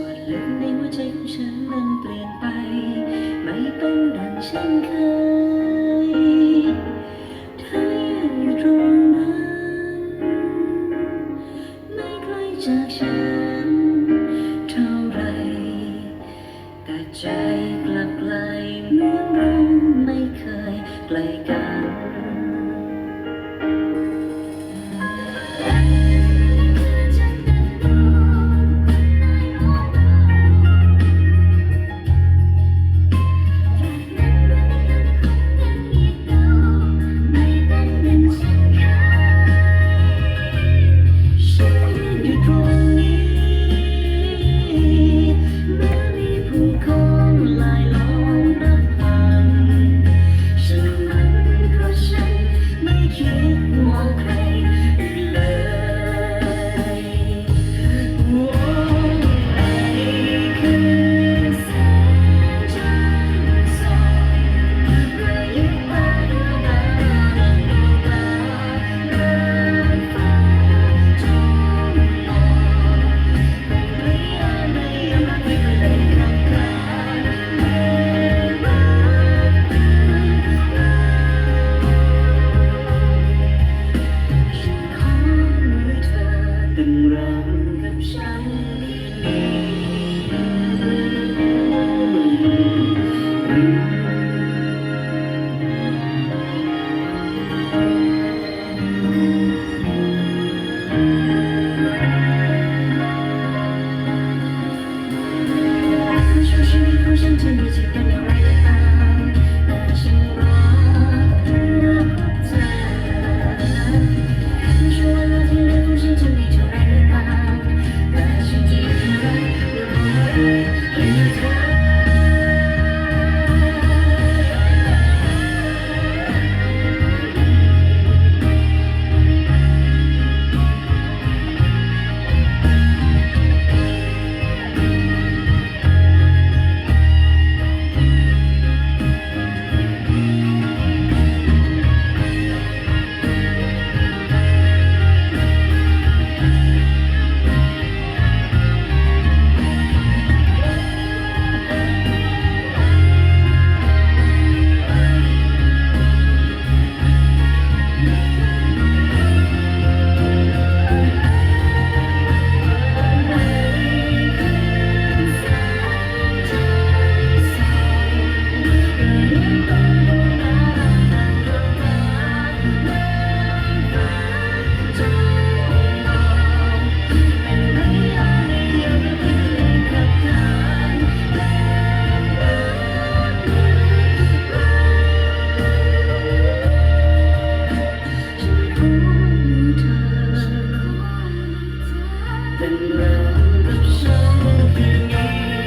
ส่วนลึกในหัวใจของฉันมันเปลี่ยนไป ไม่เป็นดังเช่นเคยถ้ายังอยู่ตรง Thank you.